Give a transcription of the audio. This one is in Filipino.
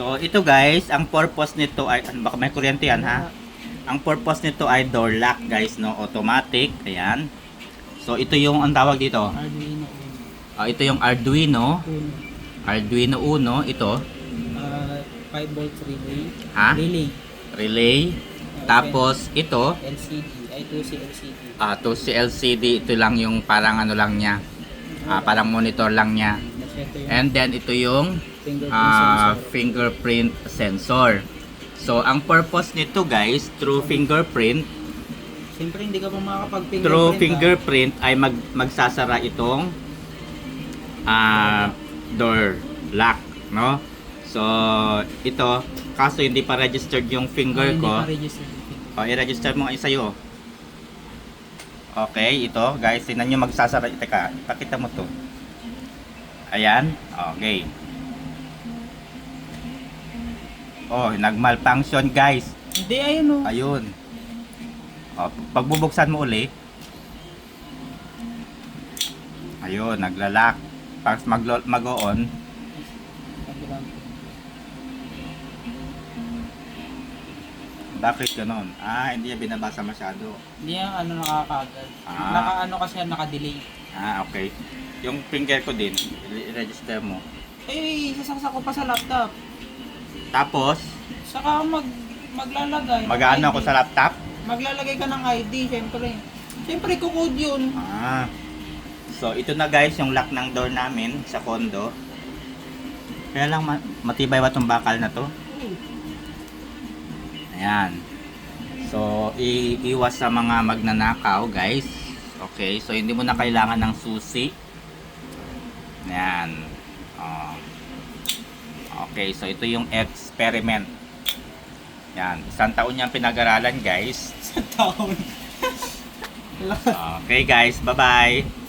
So, ito guys, ang purpose nito ay, ano, baka may kuryente yan ha? Ang purpose nito ay door lock guys, no? Automatic, ayan. So, ito yung, ang tawag dito, Arduino. Ah, ito yung Arduino. Arduino Uno, ito, Ah, 5 volts relay. Ha? Relay. relay. Tapos, ito, LCD. Ay, 2C LCD. ah, to si LCD, ito lang yung parang ano lang niya, ah, parang monitor lang niya. And then, ito yung fingerprint ah, sensor. fingerprint sensor. So, ang purpose nito guys, through fingerprint, Siyempre, hindi ka pa makakapag-fingerprint. through ah. fingerprint ay mag magsasara itong ah, door lock, no? So, ito, kaso hindi pa registered yung finger hindi ko. pa registered. O, i-register mo ngayon sa'yo. Okay, ito, guys, tinan nyo magsasara. Teka, pakita mo to. Ayan, okay. Oh, nag-malfunction, guys. Hindi, ayun o. Ayun. O, pagbubuksan mo uli. Ayun, naglalak. Pag mag- mag-on, bakit ganon? Ah, hindi niya binabasa masyado. Hindi yan ano nakakaagad. Ah. Naka-ano kasi yan, naka-delay. Ah, okay. Yung finger ko din, i-register mo. Eh, sasaksak ko pa sa laptop. Tapos, Saka mag maglalagay. ng mag-ano ID. ako sa laptop? Maglalagay ka ng ID, syempre. Syempre, kukode yun. Ah. So, ito na guys, yung lock ng door namin sa condo. Kaya lang ma- matibay ba tong bakal na to? Ayan. So, iiwas sa mga magnanakaw, guys. Okay, so hindi mo na kailangan ng susi. Ayan. Oh. Okay, so ito yung experiment. Yan, isang taon niyang pinag-aralan, guys. Sa taon. Okay, guys, bye-bye.